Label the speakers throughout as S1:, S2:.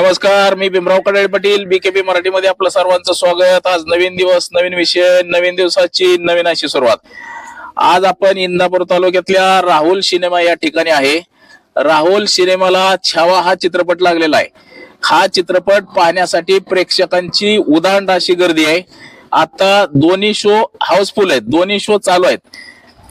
S1: नमस्कार मी भीमराव कडाळे पाटील बीकेपी मराठीमध्ये आपलं सर्वांचं स्वागत. आज नवीन दिवस नवीन विषय नवीन दिवसाची नवीन अशी सुरुवात. आज आपण इंदापूर तालुक्यातल्या राहुल सिनेमा या ठिकाणी आहे. राहुल सिनेमाला छावा हा चित्रपट लागलेला आहे. हा चित्रपट पाहण्यासाठी प्रेक्षकांची उदाहरण अशी गर्दी आहे. आता दोन्ही शो हाऊसफुल आहेत दोन्ही शो चालू आहेत.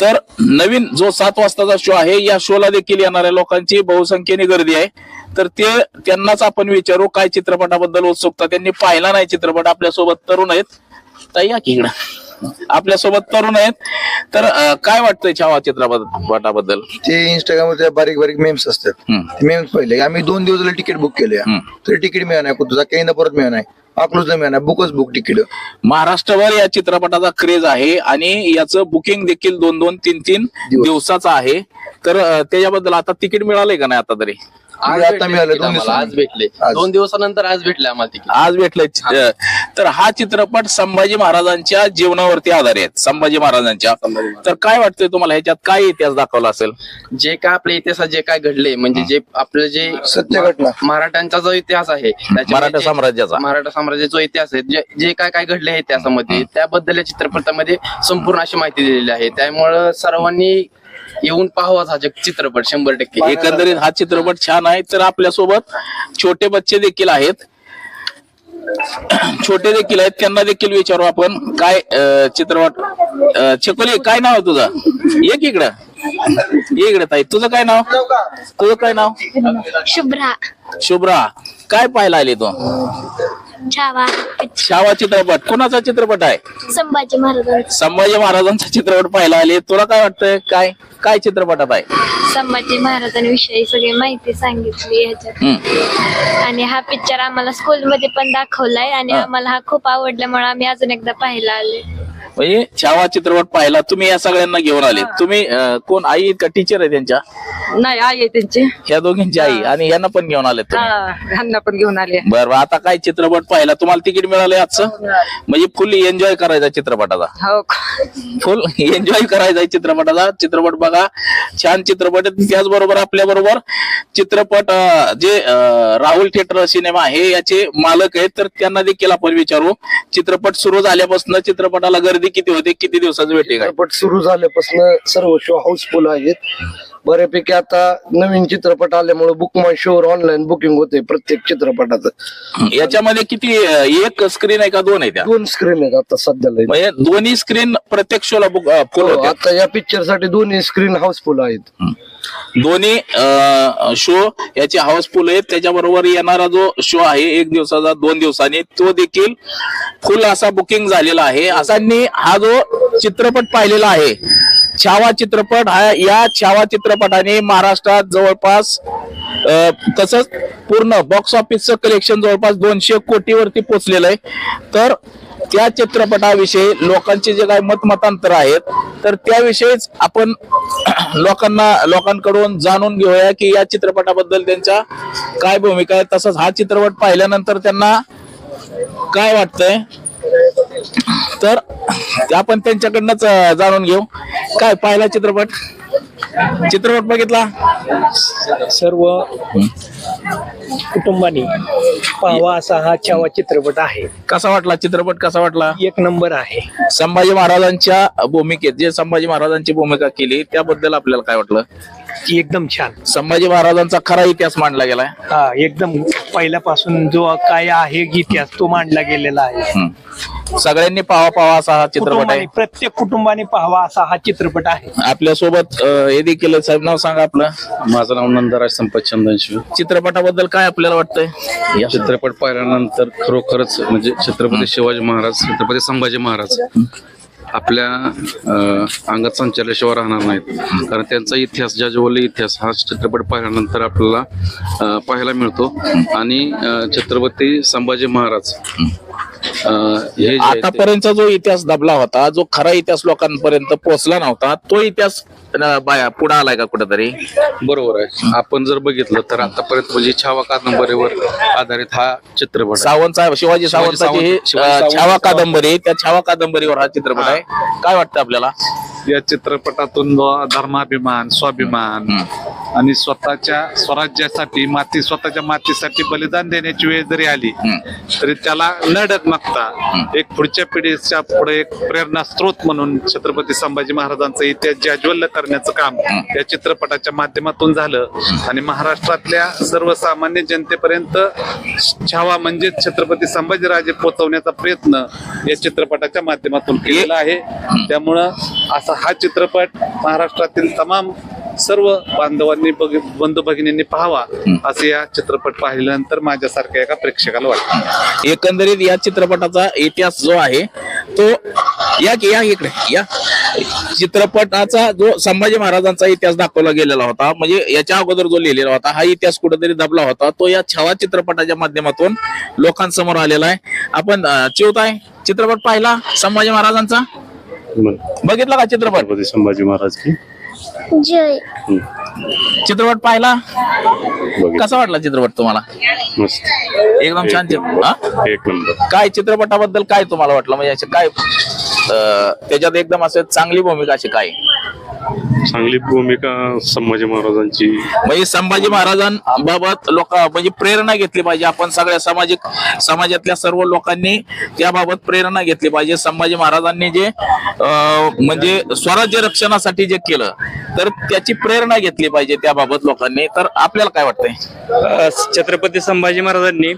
S1: तर नवीन जो सात वाजताचा शो आहे या शोला देखील येणाऱ्या लोकांची बहुसंख्येने गर्दी आहे. तर ते त्यांनाच आपण विचारू काय चित्रपटाबद्दल उत्सुकता. त्यांनी पाहिला नाही चित्रपट आपल्यासोबत तरुण आहेत. ताई या की इकडं? आपल्यासोबत तरुण आहेत. तर अं, काय वाटतंय छावा चित्रपटाबद्दल
S2: ते इंस्टाग्रामवर बारीक बारीक मेम्स असतात. मेम्स पहिले. आम्ही दोन दिवस झाले तिकीट बुक केले. तरी तिकीट मिळणार तुझा काही परत मिळणार अकलूज मिळणार बुकच बुक तिकीट
S1: महाराष्ट्रभर या चित्रपटाचा क्रेज आहे आणि याचं बुकिंग देखील दोन दोन तीन तीन
S2: दिवस.
S1: दिवसाचं आहे. तर अं, त्याच्याबद्दल आता तिकीट मिळालंय का नाही आता तरी?
S3: आज
S2: आता
S3: भेटले
S2: मिळालं
S3: आम्हाला, आज. भेटले.
S2: आज.
S3: दोन दिवसानंतर आज भेटले आम्हाला तिकीट.
S1: आज भेटलंय तर हा चित्रपट संभाजी महाराजांच्या जीवनावरती आधारित आहे. संभाजी महाराजांच्या. तर काय वाटतंय तुम्हाला? ह्याच्यात काय इतिहास दाखवला असेल?
S3: जे काय आपल्या इतिहासात जे काय घडले म्हणजे जे आपलं जे
S2: सत्य घटना.
S3: मराठ्यांचा जो इतिहास आहे त्याच्यामध्ये
S1: मराठा
S3: जे-
S1: साम्राज्याचा.
S3: मराठा साम्राज्याचा जो इतिहास आहे जे जे काय काय घडले आहे इतिहासामध्ये त्याबद्दल या चित्रपटामध्ये संपूर्ण अशी माहिती दिलेली आहे. त्यामुळं सर्वांनी येऊन पाहावाच हा चित्रपट शंभर टक्के.
S1: एकंदरीत हा चित्रपट छान आहे तर आपल्यासोबत छोटे बच्चे देखील आहेत. छोटे देखील आहेत त्यांना देखील विचारू आपण. काय चित्रपट छकुली काय नाव आहे तुझं? ये की इकडं. ये इकडे ताई. तुझं काय नाव? तुझं काय नाव?
S4: शुभ्रा.
S1: शुभ्रा. काय पाहायला आली तू?
S4: छावा
S1: छावा चित्रपट. कोणाचा चित्रपट आहे?
S4: संभाजी महाराजांचा.
S1: संभाजी महाराजांचा चित्रपट पाहायला आले. तुला काय वाटतंय? काय काय चित्रपटात आहे?
S4: संभाजी महाराजांविषयी सगळी माहिती सांगितली ह्याच्यात.
S1: हम्म.
S4: आणि हा पिक्चर आम्हाला स्कूलमध्ये पण दाखवलाय आणि. आम्हाला हा खूप आवडल्यामुळे आम्ही अजून एकदा पाहायला आले
S1: म्हणजे छावा चित्रपट पाहिला तुम्ही या सगळ्यांना घेऊन आले. तुम्ही अं, कोण आई आहेत का टीचर आहे त्यांच्या?
S5: नाही आई आहे त्यांची.
S1: ह्या दोघींची आई. आणि यांना पण घेऊन आले तुम्ही?
S5: हा ह्यांना पण घेऊन आले.
S1: बरं बरं, आता काय चित्रपट पाहिला? तुम्हाला तिकीट मिळालंय आजचं? म्हणजे फुल एन्जॉय करायचा चित्रपटाचा.
S5: हो.
S1: फुल एन्जॉय करायचा आहे चित्रपटाचा. चित्रपट बघा. छान चित्रपट आहे. त्याचबरोबर आपल्या बरोबर चित्रपट जे राहुल थिएटर सिनेमा आहे याचे मालक आहेत तर त्यांना देखील आपण विचारू. चित्रपट सुरू झाल्यापासून चित्रपटाला गर्दी किती होते किती दिवसाचं भेटते
S6: चित्रपट सुरू झाल्यापासून सर्व शो हाऊसफुल आहेत. बऱ्यापैकी आता नवीन चित्रपट आल्यामुळे बुक माय शोवर ऑनलाईन बुकिंग होते प्रत्येक चित्रपटाचं.
S1: याच्यामध्ये किती एक स्क्रीन आहे का दोन आहे त्या?
S6: दोन स्क्रीन आहेत आता सध्याला.
S1: दोन्ही स्क्रीन प्रत्येक शोला बुक फुल
S6: हो, आता या पिक्चरसाठी दोन्ही स्क्रीन हाऊसफुल आहेत.
S1: दोन्ही शो याचे हाऊसफुल आहेत. त्याच्याबरोबर येणारा जो शो आहे एक दिवसाचा दोन दिवसांनी तो देखील फुल असा बुकिंग झालेला आहे. असांनी हा जो चित्रपट पाहिलेला आहे छावा चित्रपट हा या छावा चित्रपटाने महाराष्ट्रात जवळपास तसंच पूर्ण बॉक्स ऑफिसचं कलेक्शन जवळपास दोनशे कोटीवरती पोचलेलं आहे. तर त्या चित्रपटाविषयी लोकांचे जे काही मतमतांतर आहेत तर त्याविषयीच आपण लोकांना लोकांकडून जाणून घेऊया की या चित्रपटाबद्दल त्यांच्या काय भूमिका आहे तसंच हा चित्रपट पाहिल्यानंतर त्यांना काय वाटतंय? तर आपण त्यांच्याकडनंच जाणून घेऊ. काय पाहिला चित्रपट? चित्रपट बघितला?
S7: सर्व कुटुंबाने पाहावा असा हा छावा चित्रपट आहे.
S1: कसा वाटला चित्रपट? कसा वाटला?
S7: एक नंबर आहे.
S1: संभाजी महाराजांच्या भूमिकेत जे संभाजी महाराजांची भूमिका केली त्याबद्दल आपल्याला काय वाटलं?
S7: एकदम छान.
S1: संभाजी महाराजांचा खरा इतिहास मांडला गेलाय.
S7: हा एकदम पहिल्यापासून जो काय आहे इतिहास तो मांडला गेलेला आहे.
S1: सगळ्यांनी पावा पावा असा हा चित्रपट
S7: कुटुंबाने
S1: आहे.
S7: प्रत्येक कुटुंबाने पाहावा असा हा चित्रपट आहे.
S1: आपल्यासोबत हे देखील. साहेब नाव सांगा आपलं.
S8: माझं नाव नंदराज संपत चंदनशिव
S1: चित्रपटाबद्दल काय आपल्याला वाटतंय? या.
S8: चित्रपट पाहिल्यानंतर खरोखरच म्हणजे छत्रपती शिवाजी महाराज छत्रपती संभाजी महाराज आपल्या अं, अंगात संचारल्याशिवाय राहणार नाहीत. कारण त्यांचा इतिहास ज्या जवळ इतिहास हा चित्रपट पाहिल्यानंतर आपल्याला अं, पाहायला मिळतो. आणि अं, छत्रपती संभाजी महाराज हे
S1: आतापर्यंतचा जो इतिहास दबला होता जो खरा इतिहास लोकांपर्यंत पोहोचला नव्हता तो इतिहास बाया- पुढे आलाय का कुठेतरी?
S8: बरोबर आहे. आपण जर बघितलं तर आतापर्यंत म्हणजे छावा कादंबरीवर आधारित हा चित्रपट आहे.
S1: सावंत साहेब शिवाजी सावंताची ही, छावा कादंबरी त्या छावा कादंबरीवर हा चित्रपट आहे. काय वाटतं आपल्याला?
S9: या चित्रपटातून धर्माभिमान स्वाभिमान आणि स्वतःच्या स्वराज्यासाठी माती स्वतःच्या मातीसाठी बलिदान देण्याची वेळ जरी आली तरी त्याला न डगमगता एक पुढच्या पिढीच्या पुढे एक प्रेरणा स्रोत म्हणून छत्रपती संभाजी महाराजांचा इतिहास जाज्वल्य करण्याचं काम या चित्रपटाच्या माध्यमातून झालं. आणि महाराष्ट्रातल्या सर्वसामान्य जनतेपर्यंत छावा म्हणजे छत्रपती संभाजीराजे पोहोचवण्याचा प्रयत्न या चित्रपटाच्या माध्यमातून केलेला आहे. त्यामुळं असा हा चित्रपट महाराष्ट्रातील तमाम सर्व बांधवांनी बंधू भगिनींनी पाहावा असं या चित्रपट पाहिल्यानंतर माझ्यासारख्या एका प्रेक्षकाला वाटतं.
S1: एकंदरीत या चित्रपटाचा इतिहास जो आहे तो या की या इकडे या. चित्रपटाचा जो संभाजी महाराजांचा इतिहास दाखवला गेलेला होता म्हणजे याच्या अगोदर जो लिहिलेला होता हा इतिहास कुठेतरी दबला होता तो या छावा चित्रपटाच्या माध्यमातून लोकांसमोर आलेला आहे. आपण चिवताय चित्रपट पाहिला संभाजी महाराजांचा? बघितला का चित्रपट?
S10: संभाजी महाराज की.
S4: जय.
S1: चित्रपट पाहिला. कसा वाटला चित्रपट तुम्हाला?
S10: मस्त.
S1: एकदम छान चित्रपट हा?
S10: एक नंबर.
S1: काय चित्रपटाबद्दल काय तुम्हाला वाटलं? म्हणजे असे काय त्याच्यात एकदम असं चांगली भूमिका अशी काय?
S10: चांगली भूमिका संभाजी महाराजांची.
S1: म्हणजे संभाजी महाराजांबाबत लोक म्हणजे प्रेरणा घेतली पाहिजे आपण सगळ्या सामाजिक समाजातल्या सर्व लोकांनी त्याबाबत प्रेरणा घेतली पाहिजे. संभाजी महाराजांनी जे म्हणजे स्वराज्य रक्षणासाठी जे केलं तर त्याची प्रेरणा घेतली पाहिजे त्याबाबत लोकांनी. तर आपल्याला काय वाटतंय?
S11: छत्रपती संभाजी महाराजांनी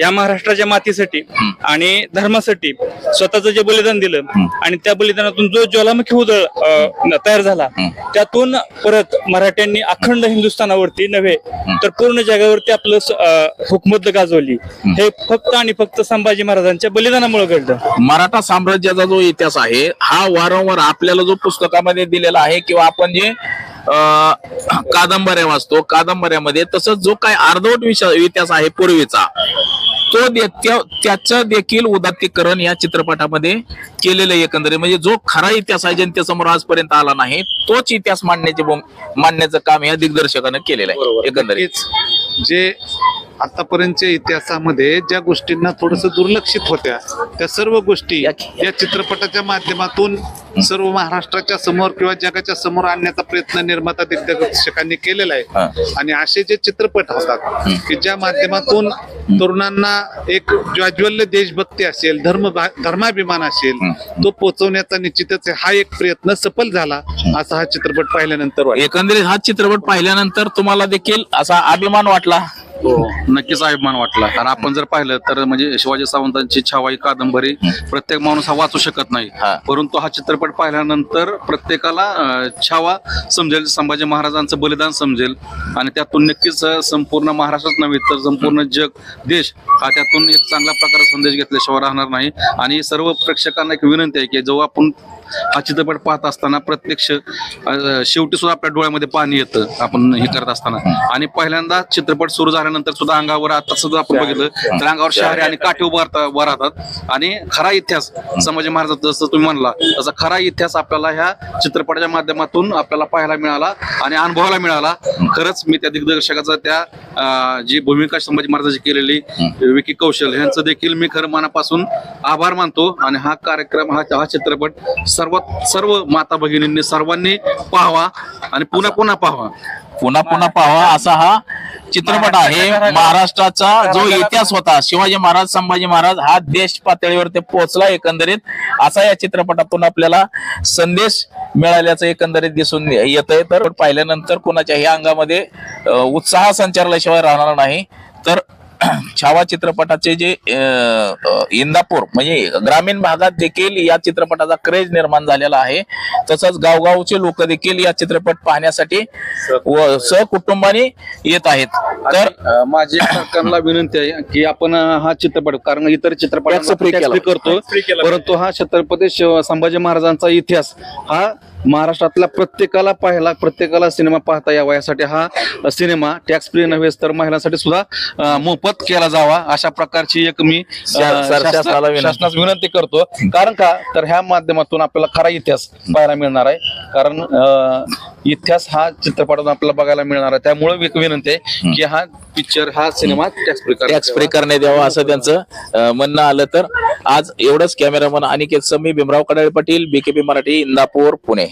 S11: या महाराष्ट्राच्या मातीसाठी आणि धर्मासाठी स्वतःचं जे बलिदान दिलं आणि त्या बलिदानातून जो ज्वालामुखी उदळ तयार झाला त्यातून परत मराठ्यांनी अखंड हिंदुस्थानावरती नव्हे तर पूर्ण जगावरती आपलं हुकूमत गाजवली. हे फक्त आणि फक्त संभाजी महाराजांच्या बलिदानामुळे घडलं.
S1: मराठा साम्राज्याचा जो इतिहास आहे हा वारंवार आपल्याला जो पुस्तकामध्ये दिलेला आहे किंवा आपण जे कादंबऱ्या वाचतो कादंबऱ्यामध्ये तसंच जो काय अर्धवट विषय इतिहास आहे पूर्वीचा तो दे- त्या- त्याचं देखील उदात्तीकरण या चित्रपटामध्ये केलेलं आहे एकंदरीत. म्हणजे जो खरा इतिहास आहे जनतेसमोर आजपर्यंत आला नाही तोच इतिहास मांडण्याचे मांडण्याचं काम या दिग्दर्शकानं केलेलं आहे एकंदरीत.
S9: जे आतापर्यंतच्या इतिहासामध्ये ज्या गोष्टींना थोडस दुर्लक्षित होत्या त्या सर्व गोष्टी या चित्रपटाच्या माध्यमातून सर्व महाराष्ट्राच्या समोर किंवा जगाच्या समोर आणण्याचा प्रयत्न निर्माता दिग्दर्शकांनी केलेला आहे. आणि असे जे चित्रपट होतात की ज्या माध्यमातून तरुणांना एक ज्वाज्वल्य देशभक्ती असेल धर्म धर्माभिमान असेल तो पोहोचवण्याचा निश्चितच हा एक प्रयत्न सफल झाला असा हा चित्रपट पाहिल्यानंतर.
S1: एकंदरीत हा चित्रपट पाहिल्यानंतर तुम्हाला देखील असा अभिमान वाटला?
S8: हो नक्कीच अभिमान वाटला. कारण आपण जर पाहिलं तर म्हणजे शिवाजी सावंतांची छावाई कादंबरी प्रत्येक माणूस हा वाचू शकत नाही.
S1: हा.
S8: परंतु हा चित्रपट पाहिल्यानंतर प्रत्येकाला छावा समजेल संभाजी महाराजांचं बलिदान समजेल. आणि त्यातून नक्कीच संपूर्ण महाराष्ट्रात नव्हे तर संपूर्ण जग देश हा त्यातून एक चांगल्या प्रकारे संदेश घेतल्याशिवाय राहणार नाही. आणि सर्व प्रेक्षकांना एक विनंती आहे की जेव्हा आपण हा चित्रपट पाहत असताना प्रत्यक्ष शेवटी सुद्धा आपल्या डोळ्यामध्ये पाणी येतं आपण हे करत असताना. आणि पहिल्यांदा चित्रपट सुरू झाल्यानंतर सुद्धा अंगावर आता सुद्धा आपण बघितलं तर अंगावर शहरे आणि काठी उभा राहता- राहतात. आणि खरा इतिहास संभाजी महाराजांचा जसं तुम्ही म्हणला तसा खरा इतिहास आपल्याला ह्या चित्रपटाच्या माध्यमातून आपल्याला पाहायला मिळाला आणि अनुभवायला मिळाला. खरंच मी त्या दिग्दर्शकाचा त्या जी भूमिका संभाजी महाराजांची केलेली विकी कौशल यांचं देखील मी खरं मनापासून आभार मानतो. आणि हा कार्यक्रम हा हा चित्रपट सर्वात सर्व माता भगिनींनी सर्वांनी पाहावा आणि पुन्हा पुन्हा पाहावा.
S1: पुन्हा पुन्हा पाहावा असा हा चित्रपट आहे. महाराष्ट्राचा जो इतिहास होता शिवाजी महाराज संभाजी महाराज हा देश पातळीवर ते पोहोचला एकंदरीत. असा या चित्रपटातून आपल्याला संदेश मिळाल्याचं एकंदरीत दिसून येत आहे तर पाहिल्यानंतर कुणाच्याही अंगामध्ये उत्साह संचारल्याशिवाय राहणार नाही. तर छावा चित्रपटाचे जे इंदापूर म्हणजे ग्रामीण भागात देखील या चित्रपटाचा क्रेज निर्माण झालेला आहे. तसंच गावगावचे लोक देखील या चित्रपट पाहण्यासाठी व सहकुटुंबाने येत आहेत. तर
S8: माझी सरकारला विनंती आहे की आपण हा चित्रपट कारण इतर चित्रपट. करतो परंतु हा छत्रपती शिव- संभाजी महाराजांचा इतिहास हा महाराष्ट्रातल्या प्रत्येकाला पाहायला प्रत्येकाला सिनेमा पाहता यावा यासाठी हा सिनेमा टॅक्स फ्री नव्हेच तर महिलांसाठी सुद्धा मोफत केला जावा अशा प्रकारची एक मी. शासनास विनंती करतो. कारण का? तर ह्या माध्यमातून आपल्याला खरा इतिहास पाहायला मिळणार आहे. कारण इतिहास हा चित्रपटातून आपल्याला बघायला मिळणार आहे. त्यामुळे एक विनंती आहे की हा पिक्चर हा सिनेमा टॅक्स फ्री
S1: टॅक्स फ्री करण्यात यावं असं त्यांचं म्हणणं आलं तर. आज एवढंच कॅमेरामन अनिकेत समी भीमराव कडाळे पाटील बीकेपी मराठी इंदापूर पुणे.